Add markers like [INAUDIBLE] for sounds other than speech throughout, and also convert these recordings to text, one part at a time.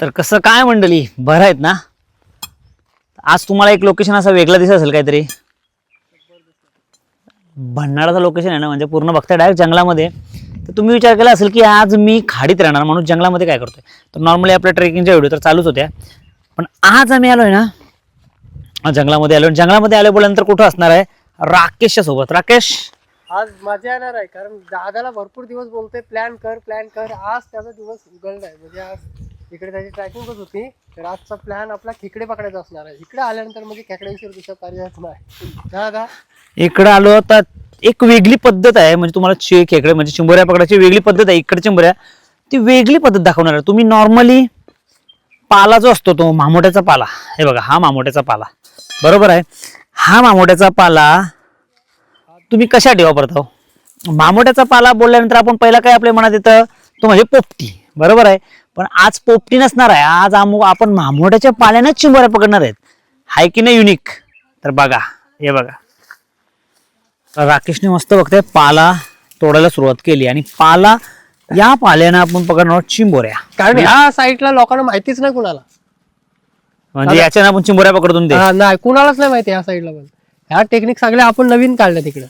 तर कसं काय मंडळी? बरं आहेत ना? आज तुम्हाला एक लोकेशन असं वेगळं दिसत असेल काहीतरी. भंडाराचं लोकेशन आहे ना म्हणजे पूर्ण बघताय डायरेक्ट जंगलामध्ये. तर तुम्ही विचार केला असेल की आज मी खाडीत राहणार माणूस जंगलामध्ये काय करतोय? तर नॉर्मली आपल्या ट्रेकिंगच्या व्हिडिओ तर चालूच होत्या. पण आज आम्ही आलोय ना आज जंगलामध्ये आलो जंगलामध्ये आलो बोलल्यानंतर कुठं असणार आहे? राकेशच्या सोबत राकेश? आज मजा येणार आहे कारण दादाला भरपूर दिवस बोलतोय प्लॅन कर प्लॅन कर. आज त्याचा दिवस आहे म्हणजे आज इकडे त्याची ट्रॅकिंगच होती तर आजचा प्लॅन आपला खेकडे पकडायचा असणार आहे. इकडे आल्यानंतर म्हणजे खेकड्याविषयी दुसरा पर्यायच नाही. दादा इकडं आलो तर एक वेगळी पद्धत आहे म्हणजे तुम्हाला चे खेकडे म्हणजे चिंबोऱ्या पकडायची वेगळी पद्धत आहे इकडे चिंबोऱ्या. ती वेगळी पद्धत दाखवणार आहे. तुम्ही नॉर्मली पाला जो असतो तो मामोट्याचा पाला. हे बघा हा मामोट्याचा पाला. बरोबर आहे? हा मामोट्याचा पाला तुम्ही कशासाठी वापरता हो? मामोट्याचा पाला बोलल्यानंतर आपण पहिला काय आपल्या मनात येतं? तो म्हणजे पोपटी. बरोबर आहे? पण आज पोपटी नसणार आहे. आज आम आपण मामोट्याच्या पाल्यानेच चिंबोऱ्या पकडणार आहेत. हाय की नाही युनिक तर बघा हे बघा. राकेशने मस्त बघताय पाला तोडायला सुरुवात केली आणि पाला या पाल्यानं आपण पकडणार आहोत चिंबोऱ्या कारण ह्या साईडला लोकांना माहितीच नाही कुणाला. म्हणजे याच्यानं आपण चिंबोऱ्या हा, नाही कुणालाच नाही माहिती ह्या साईडला पण. ह्या टेक्निक सगळ्या आपण नवीन काढल्या तिकडे.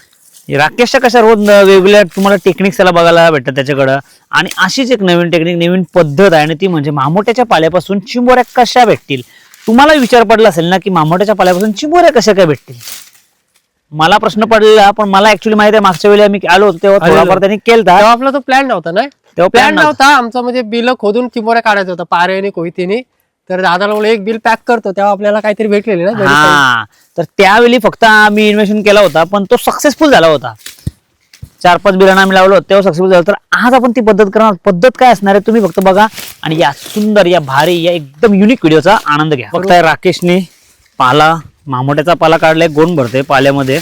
राकेशच्या कशा रोज वेगवेगळ्या तुम्हाला टेक्निक्स त्याला बघायला भेटतात त्याच्याकडं? आणि अशीच एक नवीन टेक्निक नवीन पद्धत आहे आणि ती म्हणजे मामोट्याच्या पाल्यापासून चिंबोऱ्या कशा भेटतील? तुम्हाला विचार पडला असेल ना की मामोट्याच्या पाल्यापासून चिंबोऱ्या कशा काय भेटतील? मला प्रश्न पडलेला पण मला ऍक्च्युली माहिती आहे मागच्या वेळी आम्ही आलो होतो तेव्हा. थोडाफार त्यांनी तेव्हा आपला तो प्लॅन नव्हता ना? तेव्हा प्लॅन नव्हता. आमचा म्हणजे बिल खोदून चिमोऱ्या काढायचा होता पाऱ्याने कोयतीने. तर दादाला बोलले एक बिल पॅक करतो तेव्हा आपल्याला काहीतरी भेटलेले ना हा. तर त्यावेळी फक्त आम्ही इन्व्हेस्टमेंट केला होता पण तो सक्सेसफुल झाला होता. चार पाच बिलांना आम्ही लावलो तेव्हा सक्सेसफुल झालं. तर आज आपण ती पद्धत करणार आहोत. पद्धत काय असणार आहे तुम्ही फक्त बघा आणि या सुंदर या भारी या एकदम युनिक व्हिडिओचा आनंद घ्या. बघताय राकेशने पाला मामोट्याचा पाला काढलाय गोंड भरते पाल्यामध्ये.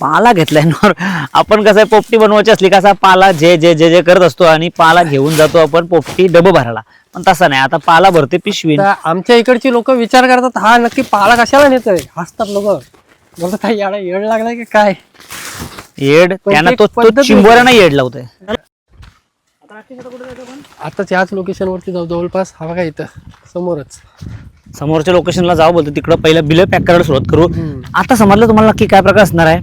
पाला घेतलाय नॉर आपण कसं आहे पोपटी बनवायची असली कसा पाला जे जे जे जे करत असतो आणि पाला घेऊन जातो आपण पोपटी डबं भरायला. पण तसा नाही आता पाला भरते पिशवी तर आमच्या इकडची लोक विचार करतात हा नक्की पाळा कशाला नेतोय? हसतात लोक. बोलतात याला येड लागलाय की काय? येड त्यांना ती तो पद्धत चिंबोऱ्या नाही येड लावतोय. आताच याच लोकेशन वरती जाऊ जवळपास. हा बघा इथं समोरच. समोरच्या लोकेशनला जाऊ बोलतो तिकडं पहिलं बिल पॅक करायला सुरुवात करू. हम्म. आता समजलं तुम्हाला नक्की काय प्रकार असणार आहे?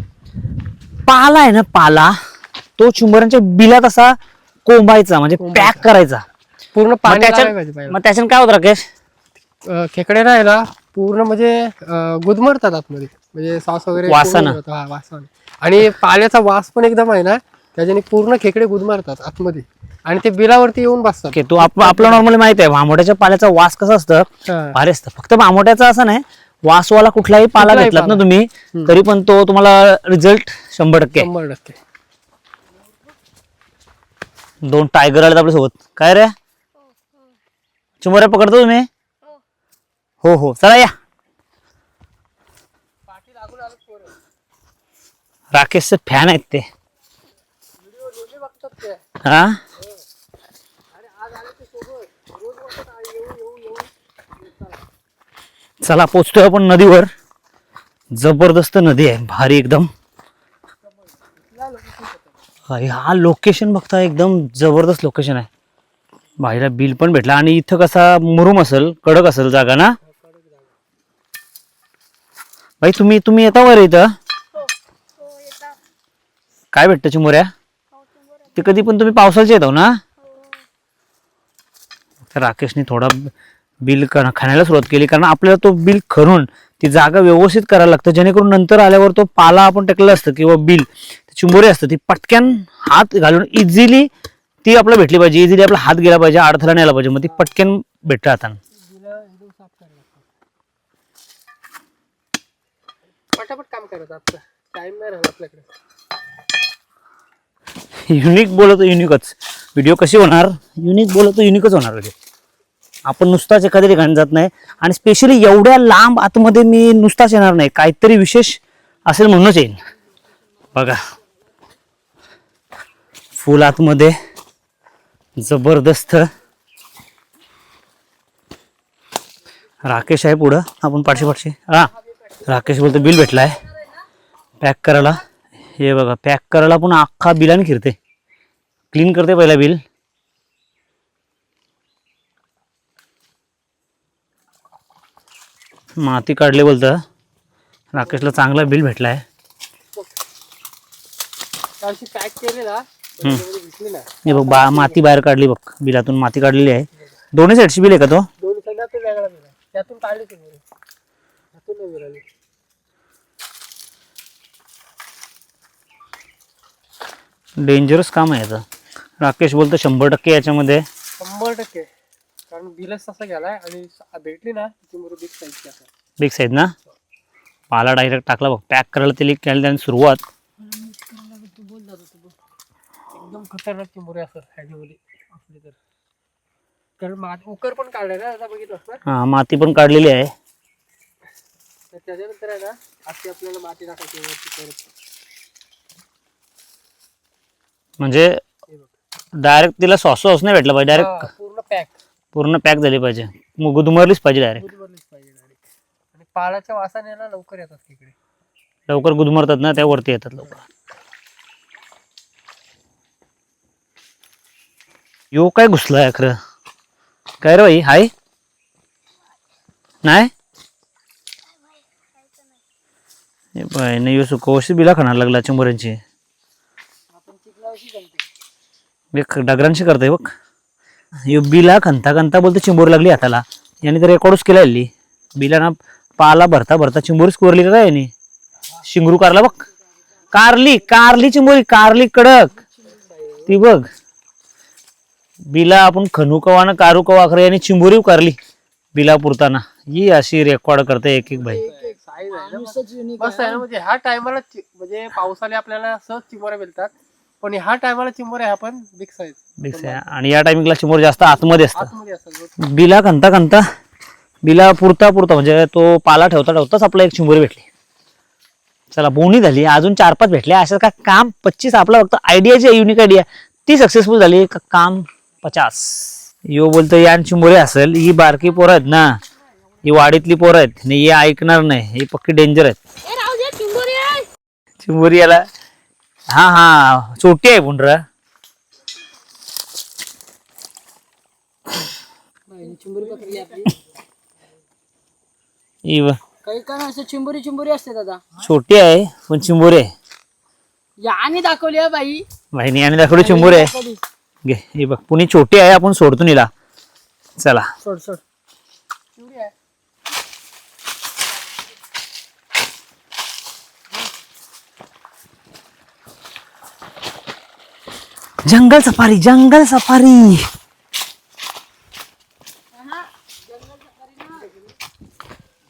पाला आहे ना पाला. तो चिंबोऱ्यांच्या बिलात असा कोंबायचा म्हणजे पॅक करायचा. पूर्ण मग पाणी त्याच्यात पाहिजे. मग त्याच्यानं काय होतं राकेश अं, खेकडे नाही ना पूर्ण म्हणजे अं, गुदमरतात आतमध्ये म्हणजे सॉस वगैरे वासानं. पूर्ण होतं. हा वासानं आणि पाल्याचा वास पण एकदम आहे ना त्याच्याने पूर्ण खेकडे गुदमरतात आतमध्ये आणि ते बिलावरती येऊन बसतात ओके तो आप- आपलं नॉर्मली माहिती आहे मामोट्याच्या पाल्याचा वास कसा असतं हा. भारी असतं फक्त मामोट्याचा असं नाही वासवाला कुठलाही पाला कुठलाही घेतलात ना पाला. तुम्ही तरी पण तो तुम्हाला रिझल्ट शंभर टक्के आहे. शंभर टक्के दोन टायगर आले आपल्यासोबत काय रे चिंबोऱ्या पकडतो तुम्ही? हो. हो चला या. राकेशचे फॅन आहेत ते. हा? चला पोचतोय आपण नदीवर. जबरदस्त नदी आहे. भारी एकदम. हा लोकेशन बघता एकदम जबरदस्त लोकेशन आहे. भाईला बिल पण भेटला. आणि इथं कसा मुरुम असेल कडक असेल जागा ना? भाई तुम्ही तुम्ही येता वर इथं? काय भेटतं चिमोऱ्या? ते कधी पण तुम्ही पावसाचे येतो हो ना? तर राकेशने थोडा बिल खाण्याला सुरुवात केली कारण आपल्याला तो बिल खरून ती जागा व्यवस्थित करायला लागतं. जेणेकरून नंतर आल्यावर तो पाला आपण टाकलेला असतं किंवा बिल चिंबोरी असतं ती पटक्यान हात घालून इझिली ती आपल्याला भेटली पाहिजे. इझिली आपला हात गेला पाहिजे अडथळा नाही आला पाहिजे मग ती पटकन भेटतं हातानं पटापट काम करत आता. टाइम नाही राहिला आपल्याकडे. युनिक बोलतो युनिकच व्हिडिओ कशी होणार? युनिक बोलतो युनिकच होणार व्हिडिओ आपण नुसताच एखाद्या ठिकाणी जात नाही. आणि स्पेशली एवढ्या लांब आतमध्ये मी नुसताच येणार नाही. काहीतरी विशेष असेल म्हणूनच येईन. बघा. फुल आतमध्ये. जबरदस्त. राकेश आहे पुढं. आपण पाठशे पाठशे. हां राकेश बोलतो बिल भेटला आहे पॅक करायला. हे बघा पॅक करायला पण अख्खा बिलाने फिरते क्लीन करते पहिला बिल. माती काढले बोलतं. राकेशला चांगला बिल भेटला आहे पॅक केलेला. हे बघ बा माती बाहेर काढली बघ बिलातून माती काढलेली आहे. दोन्ही साईडची बिल आहे का तो? दोन संघातून वेगळा दिला त्यातून काढली तुम्ही त्यातून नाही मिळाली. डेंजरस काम आहे याचं. राकेश बोलतो शंभर टक्के याच्यामध्ये. शंभर टक्के. कारण बिलच तसा गेलाय आणि भेटली ना बिग साईज ना? पाला डायरेक्ट टाकला बघ. पॅक करायला त्याला केली त्याने सुरुवात. एकदम खतरनाक चिमुरे असं ह्याच्यामध्ये असले तर. कारण मा उकर पण काढलाय ना आता बघितलंस ना हा माती पण काढलेली आहे. तर त्याच्यानंतर आहे ना अशी आपल्याला माती टाकायची वरती परत. म्हणजे हे बघ. डायरेक्ट तिला सॉस सॉस नाही भेटला पाहिजे डायरेक्ट हा, पूर्ण पॅक. पूर्ण पॅक झाली पाहिजे. मग गुदमरलीच पाहिजे डायरेक्ट पाहिजे डायरेक्ट आणि पालाच्या वासाने ना लवकर येतात तिकडे. लवकर गुदमरतात ना त्या वरती येतात लवकर. यो काय घुसलाय खरं काय रे भाई हाय? नाही? बाय नाही यो सुकवशी बिला खाणार लागला चिंबऱ्यांची. डगरांशी करतोय बघ. यो बिला खंता खंता बोलतो चिंबोर लागली हाताला. याने तर रेकॉर्डच केला हल्ली. बिला ना पाला भरता भरता चिंबोरीच कोरली का काय याने? शिंगरू कारला बघ. कारली कारली चिंबोरी कारली कडक. ती बघ. बिला आपण खनू कवा ना कारू कवा खरं याने चिंबोरी कारली बिला पुरताना. ही अशी रेकॉर्ड करते एक एक बाई. मस्त- आहे ना म्हणजे ह्या टायमाला म्हणजे पावसाने आपल्याला सहज चिमोऱ्या मिळतात. पण ह्या टायमाला चिमोऱ्या ह्या पण बिग साईज. आणि या टायमिंगला चिंबोर जास्त आतमध्ये असतं आतमध्ये असतात बिला खंता खंता बिला पुरता पुरता म्हणजे तो पाला ठेवता ठेवताच आपला एक चिंबोरी भेटली. चला बोनी झाली. अजून चार पाच भेटले. असं का काम? पच्चीस आपला फक्त आयडिया जी युनिक आयडिया ती सक्सेसफुल झाली. का काम? पचास. यो बोलतो यान चिंबोरी असेल ही बारकी पोरं आहेत ना. ही वाडीतली पोरं आहेत आणि हे ऐकणार नाही. ही पक्की डेंजर आहेत. चिंबोरी याला हा हा छोटी आहे पुंडरा चिंबोरी पकडली आपली. बघ. काही का असं चिंबोरी चिंबोरी असते दादा. छोटी आहे पण चिंबोरी आहे. याने दाखवली आहे बाई. बहिणी याने दाखवली चिंबोरी आहे. घे ही बघ पुणी छोटी आहे आपण सोडतो निला. चला. सोड सोड. जंगल सफारी जंगल सफारी.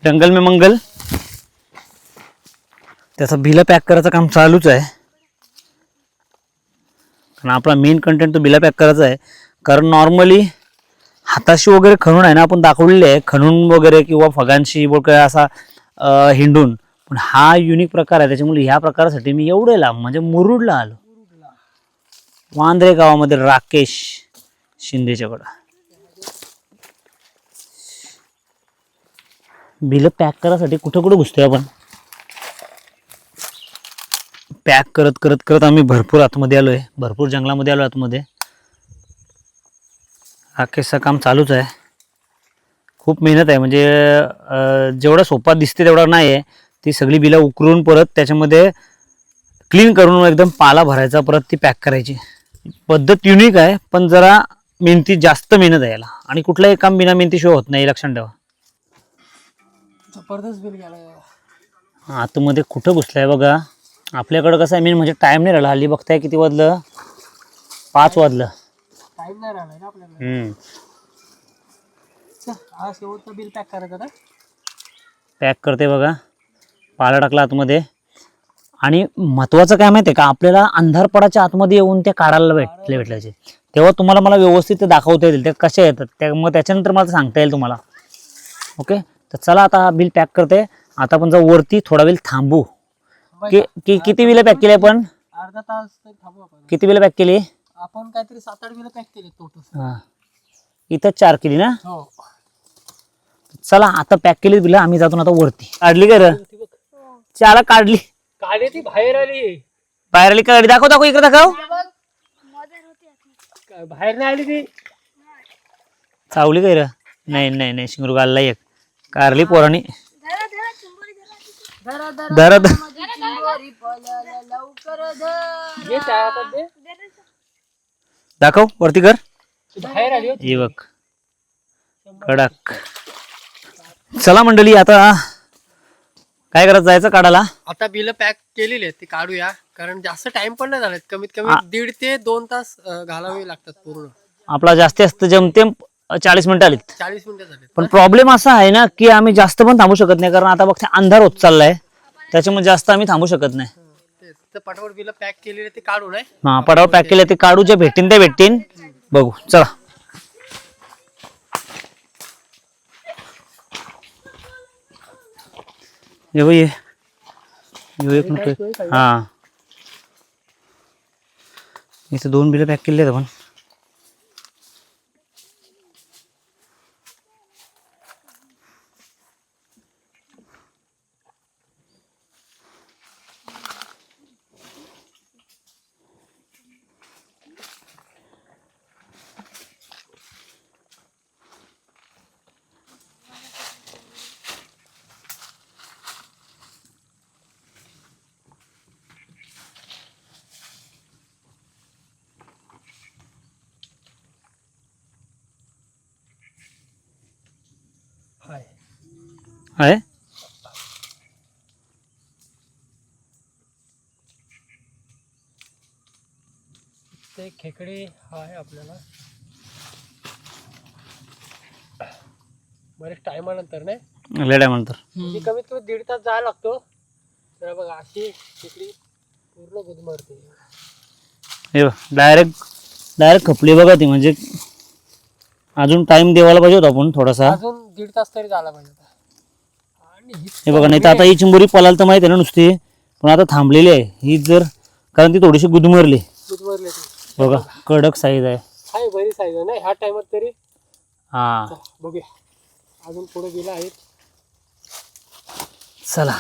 जंगल में मंगल. त्याचं बिलं पॅक करायचं काम चालूच आहे. कारण आपला मेन कंटेंट तो बिला पॅक करायचा आहे. कारण नॉर्मली हाताशी वगैरे खणून आहे ना आपण दाखवलेले आहे. खणून वगैरे किंवा फगांशी वगैरे असा हिंडून. पण हा युनिक प्रकार आहे. त्याच्यामुळे ह्या प्रकारासाठी मी एवढे लांब म्हणजे मुरुडला आलो. वांद्रे गावामध्ये राकेश शिंदेच्याकडं. बिलं पॅक करायसाठी कुठं कुठं घुसतोय आपण? पॅक करत करत करत आम्ही भरपूर आतमध्ये आलोय. भरपूर जंगलामध्ये आलो आतमध्ये. राकेशचं काम चालूच आहे. खूप मेहनत आहे. म्हणजे जेवढा सोपा दिसते तेवढा नाही आहे ती सगळी बिलं उकरून परत त्याच्यामध्ये क्लीन करून एकदम पाला भरायचा परत ती पॅक करायची. पद्धत युनिक आहे पण जरा मेहनती जास्त मेहनत आहे याला. आणि कुठलंही काम बिना मेहनतीशिवाय होत नाही हे लक्षात ठेवा. जबरदस्त बिल गेला आतमध्ये कुठं घुसलाय बघा. आपल्याकडं कसं आहे मेन म्हणजे टाइम नाही राहिला. हल्ली बघताय किती वाजलं? पाच वाजलं. टाइम नाही राहिला ना आपल्याला हम्म. चल, हा शेवटचा बिल पॅक करायचा पॅक करते बघा. पाला टाकला आतमध्ये. आणि महत्वाचं काय माहिती आहे का आपल्याला अंधारपडाच्या आतमध्ये येऊन ते काढायला भेटले भेटल्याचे तेव्हा तुम्हाला मला व्यवस्थित ते दाखवता येतील. ते कसे येतात? त्या मग त्याच्यानंतर मला सांगता येईल तुम्हाला. ओके तर चला आता हा बिल पॅक करते. आता आपण जाऊ वरती. थोडा वेळ थांबू. कि कि- किती बिलं पॅक केली आपण? अर्धा तास तरी थांबू आपण. किती बिलं पॅक केली? आपण काहीतरी सात आठ बिल पॅक केले टोटल हां. इथं चार केली ना? हो. चला आता पॅक केली बिलं आम्ही जातो ना आता वरती. काढली का र? ती बघ. चाला काढली. काढली ती बाहेर आली. बाहेर आली काढली दाखव दाखव इकडे दाखव. काय बाहेर नाही आली ती? चावली काय र? नाही नाही नाही शिंगरू घालला एक. कारली पोरानी. धरा धरा. धरा धरा. माझी चिंबोरी पळाला लवकर धर घे त्या हातात दे दाखव वरती कर. ती बाहेर आली होती. हे बघ. कडक. चला मंडळी आता काय करत जायचं काढायला? आता बिल पॅक केलेली आहेत ती काढूया. कारण जास्त टाइम पण नाही झालेत. कमीत कमी दीड ते दोन तास अं, घालावे लागतात पूर्ण. आपला जास्तीत जास्त जमतेम चाळीस मिनिटं आलीत. चाळीस मिनिटं झालेत. पण प्रॉब्लेम असा आहे ना की आम्ही जास्त पण थांबू शकत नाही. कारण आता बघते अंधार होत चाललाय. त्याच्यामुळे जास्त आम्ही थांबू शकत नाही. पटापट बिल पॅक केलेले ते काढू नये हा पॅक केले ते काढू जे भेटतील ते भेटतील. बघू चला. ये बघ, ये. यो एक मिनिट हा. इथे दोन बिलं पॅक केली आहेत आपण. ते खेकडे आहे आपल्याला. बरेच टायमानंतर नाही? लेड्या म्हणतर म्हणजे कमीत कमी दीड तास जायला लागतो. तर बघा अशी खेकडी पूर्ण गुदमरते. हे डायरेक्ट डायरेक्ट खपली बघा ती म्हणजे अजून टाइम द्यायला पाहिजे होता आपण थोडासा. अजून दीड तास तरी झाला पाहिजे होता. आणि ही हे बघा नाही तर आता ही चिंबोरी पलाल तर माहिती आहे ना नुसती पण आता थांबलेली आहे. ही जर कारण ती थोडीशी गुदमरली. गुदमरले ती. बघा कडक साईज आहे. आहे बरी साईज आहे ना? ह्या टायमात तरी? हा. बघूया. अजून पुढे गेला आहे. चला.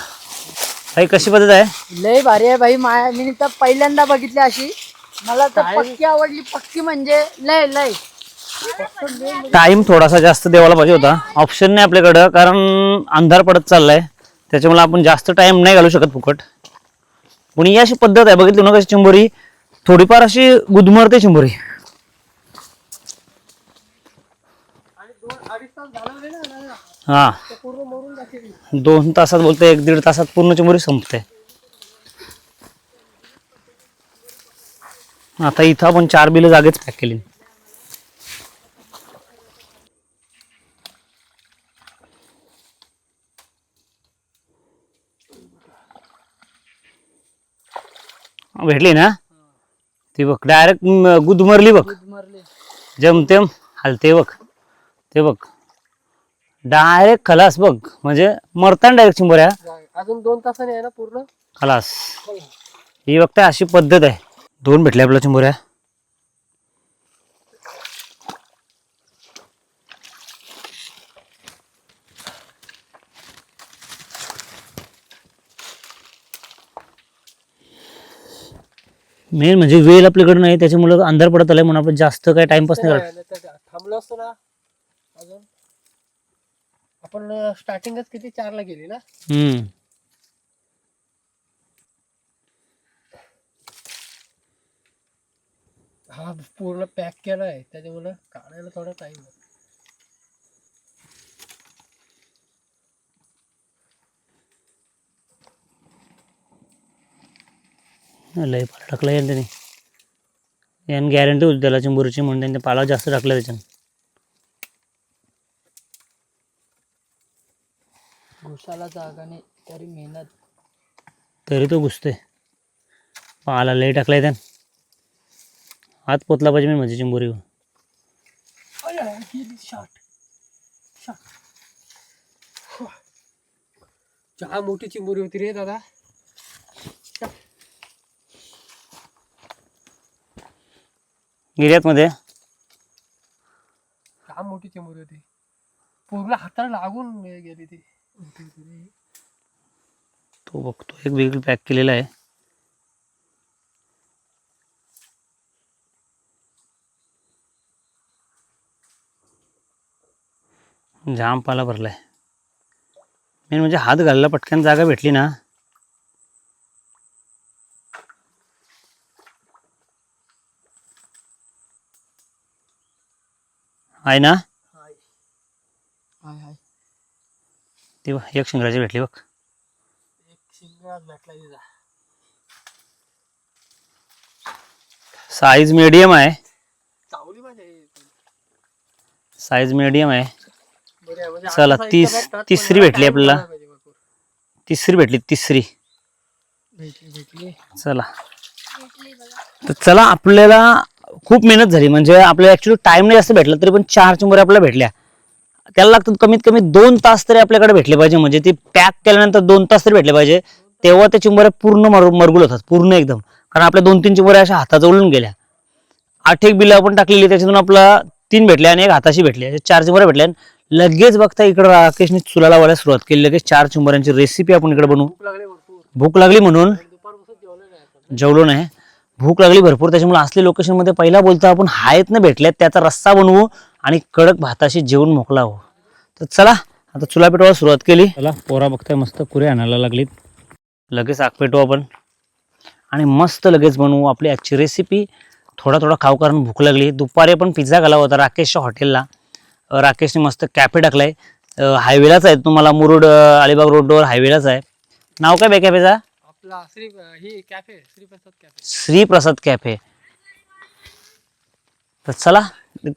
काही कशी पद्धत आहे? लय भारी आहे बाई माया मी तर पहिल्यांदा बघितली अशी. मला तर? पक्की आवडली पक्की म्हणजे लय लय. टाइम थोडासा जास्त द्यायला पाहिजे होता. ऑप्शन नाही आपल्याकडं कारण अंधार पडत चाललाय. त्याच्यामुळे आपण जास्त टाइम नाही घालू शकत फुकट. पण ही अशी पद्धत आहे बघितली ना कशी चिंबोरी? थोडीफार अशी गुदमरते ना, हा. दोन तासात बोलते एक दीड तासात पूर्ण चिंबोरी संपते. आता इथं आपण चार बिलं जागेच पॅक केली. भेटली ना? ती बघ डायरेक्ट गुदमरली बघ. मरले जमतेम हलते बघ. ते बघ. डायरेक्ट खलास बघ. म्हणजे मरताना डायरेक्ट चिंबोऱ्या अजून दोन तासाने आहे ना पूर्ण? खलास. ही. बघताय अशी पद्धत आहे. दोन भेटल्या आपल्या चिंबोऱ्या मेन म्हणजे वेळ आपल्याकडे नाही त्याच्यामुळे अंधार पडत आलाय म्हणून आपण जास्त काय टाइमपास नाही करत. थांबलो असतो ना. अजून. आपण स्टार्टिंगच किती? चारला गेली ना? हम्म. हा पूर्ण पॅक केला आहे त्याच्यामुळे काढायला थोडा टाइम लय पाला टाकला याने त्याने. याने गॅरंटी होती त्याला चिंबोरीची म्हणून त्यांनी पाला जास्त टाकला त्याच्यानं. घुसाला जागा नाही तरी मेहनत. तरी तो घुसतोय. पाला लय टाकलाय त्यानं. हात पोचला पाहिजे मी माझी चिंबोरी चहा मोठी चिंबोरी होती रे दादा. मध्ये? चहा मोठी होती. पूर्ण हाताला लागून गेली ती. तो बघतो एक वेगळी पॅक केलेला आहे. जाम पाला भरलाय. मेन म्हणजे हात घालायला पटकन जागा भेटली ना. आहे ना? हाय. हाय हाय. ती बघ, एक शिंगराची भेटली बघ. एक शिंगात भेटला तिचा. साईज मीडियम आहे. चावली हे. साईज मीडियम आहे. म्हणजे चला, तीस- तिसरी भेटली आपल्याला. तिसरी भेटली तिसरी. चला. तर चला आपल्याला खूप मेहनत झाली. म्हणजे आपल्याला ऍक्च्युली टाइम नाही जास्त भेटला तरी पण चार चिंबोऱ्या आपल्याला भेटल्या. त्याला लागतात कमीत कमी दोन तास तरी आपल्याकडे भेटले पाहिजे. म्हणजे ती पॅक केल्यानंतर दोन तास तरी भेटले पाहिजे. तेव्हा त्या चिंबोऱ्या पूर्ण मर मरगुल होतात. पूर्ण एकदम. कारण आपल्या दोन तीन चिंबोऱ्या अशा हाताजवळून गेल्या. आठ एक बिलं आपण टाकलेली त्याच्यातून आपला तीन भेटले आणि एक हाताशी भेटले. चार चिंबोऱ्या भेटल्या. लगेच बघता इकडे राकेशने चुला लावायला सुरुवात केली. लगेच चार चुंबऱ्यांची रेसिपी आपण इकडे बनवू. भूक लागली म्हणून. जेवलो नाही. भूक लागली भरपूर त्याच्यामुळे असले लोकेशनमध्ये पहिला बोलतो आपण हायत न भेटल्यात त्याचा रस्सा बनवू आणि कडक भाताशी जेवण मोकला हो तर चला आता चुला पेटवायला सुरुवात केली. चला पोरा बघताय मस्त कुरे आणायला लागलीत. लगेच आग पेटवू आपण. आणि मस्त लगेच बनवू आपली आजची रेसिपी थोडा थोडा खाऊ कारण भूक लागली. दुपारी आपण पिझ्झा खाला होता राकेशच्या हॉटेलला राकेशने मस्त कॅफे टाकलाय. अं, हायवेलाच आहे तुम्हाला मुरुड अलिबाग रोडवर हायवेलाच आहे. नाव काय बे कॅफेचा आपला श्री ही कॅफे श्रीप्रसाद कॅफे. कॅफे. तर चला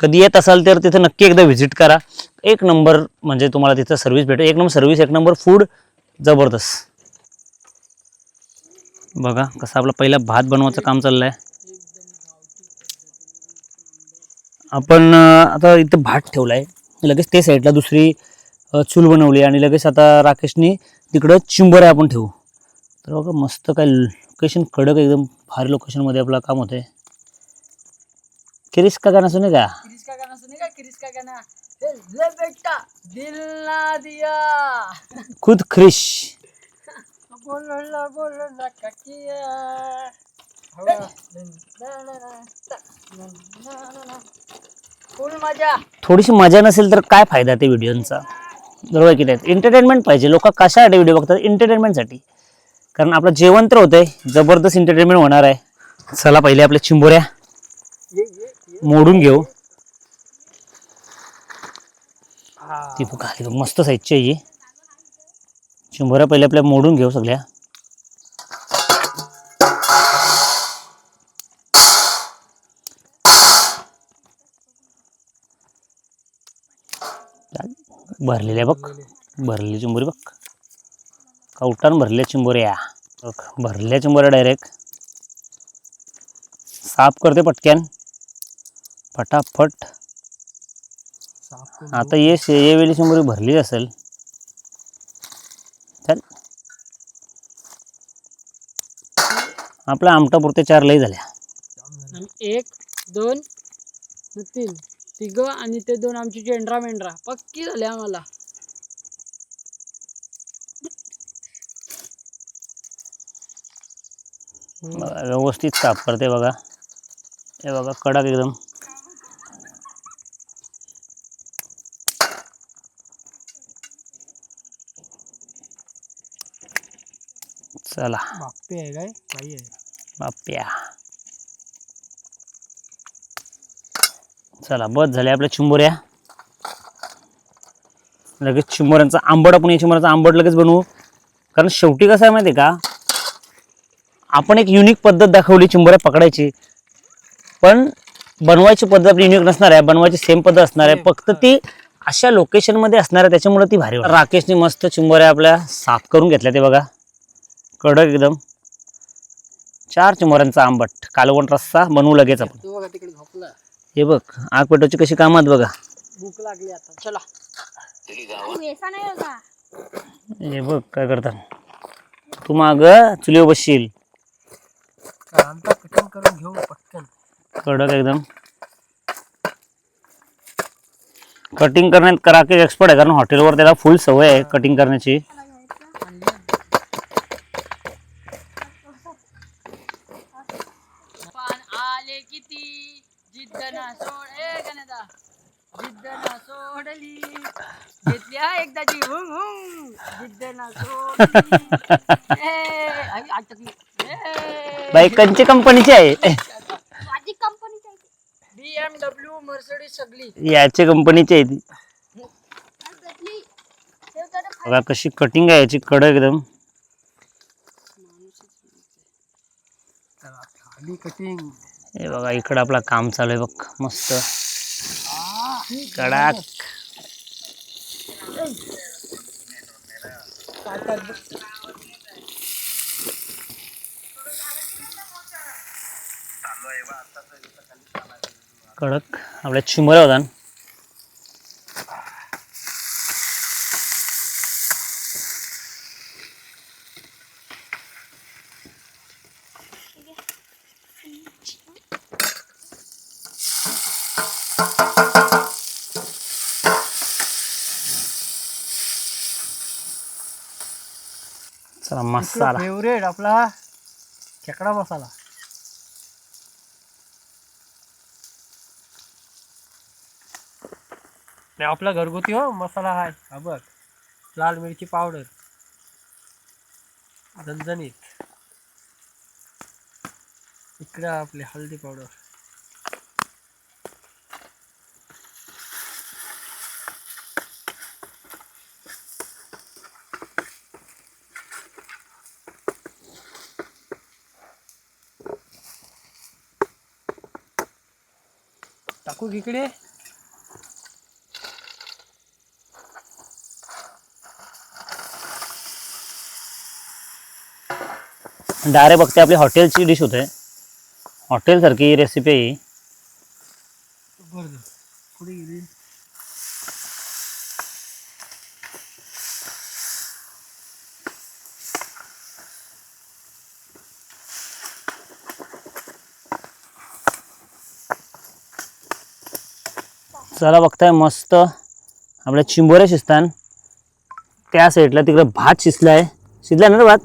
कधी येत असाल तर तिथे नक्की एकदा व्हिजिट करा. एक नंबर म्हणजे तुम्हाला तिथं सर्व्हिस भेटेल. एक नंबर सर्व्हिस एक नंबर फूड जबरदस्त. बघा कसं आपला पहिला भात बनवायचं काम चाललंय. आपण आता इथं भात ठेवलाय. लगेच ते साईडला दुसरी चूल बनवली आणि लगेच आता राकेशनी तिकडं चिंबऱ्या आपण ठेवू. तर बघा मस्त काय लोकेशन कडक एकदम भारी लोकेशनमध्ये आपलं काम होतंय. किरीस का? गाणं सुने का? किरीस का गाना सुनेगा किरीस का गाना ए, ले बेटा दिल ना दिया खुद ख्रिश बोलला बोलला काकिया मजा। थोडीशी मजा नसेल तर काय फायदा ते व्हिडिओचा बरोबर की नाही? एंटरटेनमेंट पाहिजे. लोक कशासाठी व्हिडिओ बघतात? एंटरटेनमेंटसाठी कारण आपलं जेवण तर होतंय. जबरदस्त एंटरटेनमेंट होणार आहे. चला पहिले आपल्या चिंबोऱ्या मोडून घेऊ. ती बघ आली बघ मस्त साईजची आहे चिंबोऱ्या पहिले आपल्या मोडून घेऊ सगळ्या. भरलेल्या बघ भरलेली चिंबोरी बघ. कवटान भरल्या चिंबोऱ्या. भरल्या चिंबोऱ्या डायरेक्ट साफ करते पटक्यान. फटाफट. आता ये ये वेळी चिंबोरी भरली असेल. चल. आपल्या आमटापुरते चार लई झाल्या. आणि एक दोन तीन. तिघ आणि ते दोन आमची चेंड्रा मेंढरा. पक्की झाली आम्हाला. व्यवस्थित साफ करते बघा. हे बघा कडक एकदम. चला. बाप्पे आहे काय? बाई आहे. बाप्या. चला बस झाले आपल्या चिंबोऱ्या. लगेच चिंबोऱ्यांचा आंबट आपण या चिंबोऱ्याचा आंबट लगेच बनवू. कारण शेवटी कसं आहे माहिती आहे का? आपण एक युनिक पद्धत दाखवली चिंबोऱ्या पकडायची. पण बनवायची पद्धत आपली युनिक नसणार आहे. बनवायची सेम पद्धत असणार आहे. फक्त ती अशा लोकेशनमध्ये असणार आहे. त्याच्यामुळे ती भारी वाटते. राकेशने मस्त चिंबोऱ्या आपल्या साफ करून घेतल्या ते बघा. कडक एकदम. चार चिंबोऱ्यांचा आंबट. कालवण रस्सा बनवू लगेच आपण. तो बघा तिकडे झोपला. हे बघ आग पेटवायची कशी कामात बघा. भूक लागली आता. चला. हे बघ काय करतात तू माग चुलीवर बसशील. आमचा कटिंग करून घेऊ पटकन. कडक एकदम. कटिंग करण्यात कराके एक्सपर्ट आहे कारण हॉटेलवर त्याला फुल सवय आहे कटिंग करण्याची. एकदाची [LAUGHS] बाई कंची कंपनीची आहे. माझी कंपनी BMW मर्सिडीज सगळी. याची कंपनीची आहे ती. बघा कशी कटिंग आहे याची कडक एकदम. खाली कटिंग हे बघा इकडं आपला काम चालू आहे बघ मस्त. कडाक. कडक. आपल्या चिंबऱ्या होता चला मसाला. फेवरेट आपला खेकडा मसाला. नाही आपला घरगुती हो मसाला आहे हा बघ. लाल मिरची पावडर. झणझणीत इकडे आपली हळदी पावडर. टाकू इकडे? डायरेक्ट बघते आपली हॉटेलची डिश होते. हॉटेलसारखी रेसिपी आहे चला बघताय मस्त. आपल्या चिंबोऱ्या शिजतान. त्या साईडला तिकडे भात शिजला आहे शिजला ना भात?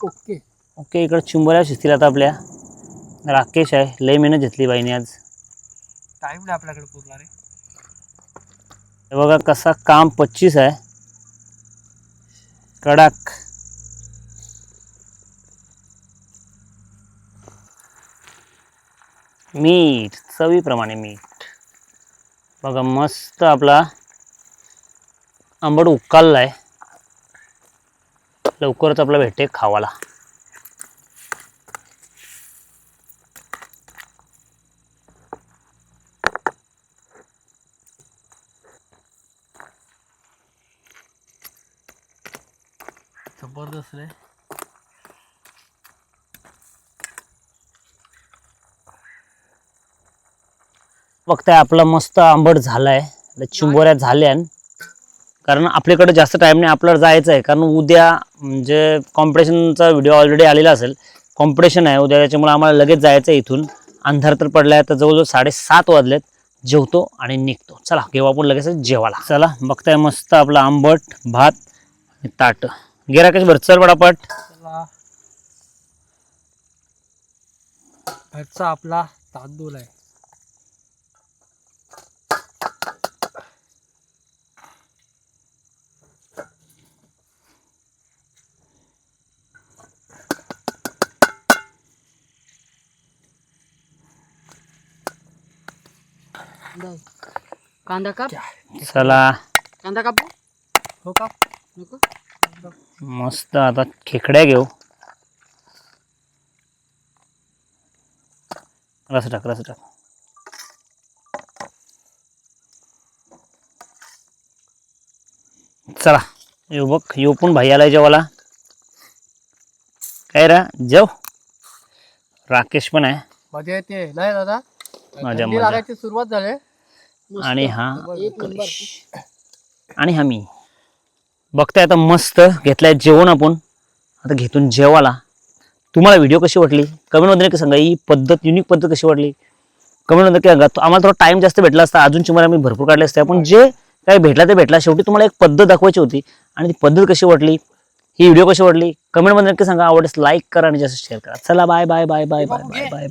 ओके. ओके इकडे चिंबोऱ्या शिजतील आता आपल्या. राकेश आहे लय मेहनत घेतली बाईने आज. टाइम नाही आपल्याकडे पुरला रे. हे बघा कसा काम पच्चीस आहे. कडक. मीठ चवीप्रमाणे मीठ. बघा मस्त आपला आंबट उकालला आहे लवकरच आपला भेटे खावाला. बघताय आपला मस्त आंबट झालाय. चिंबोऱ्या झाल्या. कारण आपल्याकडे जास्त टाइम नाही आपल्याला जायचं आहे कारण उद्या म्हणजे कॉम्पिटिशनचा व्हिडिओ ऑलरेडी आलेला असेल. कॉम्पिटिशन आहे उद्या त्याच्यामुळे आम्हाला लगेच जायचं आहे इथून. अंधार तर पडलाय तर जवळजवळ साडेसात वाजलेत. जेवतो आणि निघतो. चला घेऊ आपण लगेच जेवायला. चला बघताय मस्त आपला आंबट भात आणि ताट. गेरा कशी भर चल पटापट. घरचा आपला तांदूळ आहे कांदा काप. चला. कांदा कापू? हो का नको. मस्त आता खेकड्या घेऊ. रस टाक रस टाक. चला येऊ बघ येऊ पण भाई आलाय जेवाला काय रा जेव. राकेश पण आहे. मजा येते. नाही दादा मजा, थंडी मजा. लागायची सुरुवात झाली. आणि हा. आणि हा मी. बघताय आता मस्त घेतलाय जेवण आपण. आता घेतून जेवाला तुम्हाला व्हिडिओ कशी वाटली? कमेंटमध्ये नक्की सांगा. ही पद्धत युनिक पद्धत कशी वाटली? कमेंटमध्ये नक्की सांगा. तो- आम्हाला थोडा टाइम जास्त भेटला असता. अजून चिमारे आम्ही भरपूर काढले असते. आपण जे काय भेटला ते भेटला. शेवटी तुम्हाला एक पद्धत दाखवायची होती. आणि ती पद्धत कशी वाटली? ही व्हिडिओ कशी वाटली? कमेंटमध्ये नक्की सांगा. आवडल्यास लाईक करा आणि जास्त शेअर करा. चला bye bye bye bye bye bye bye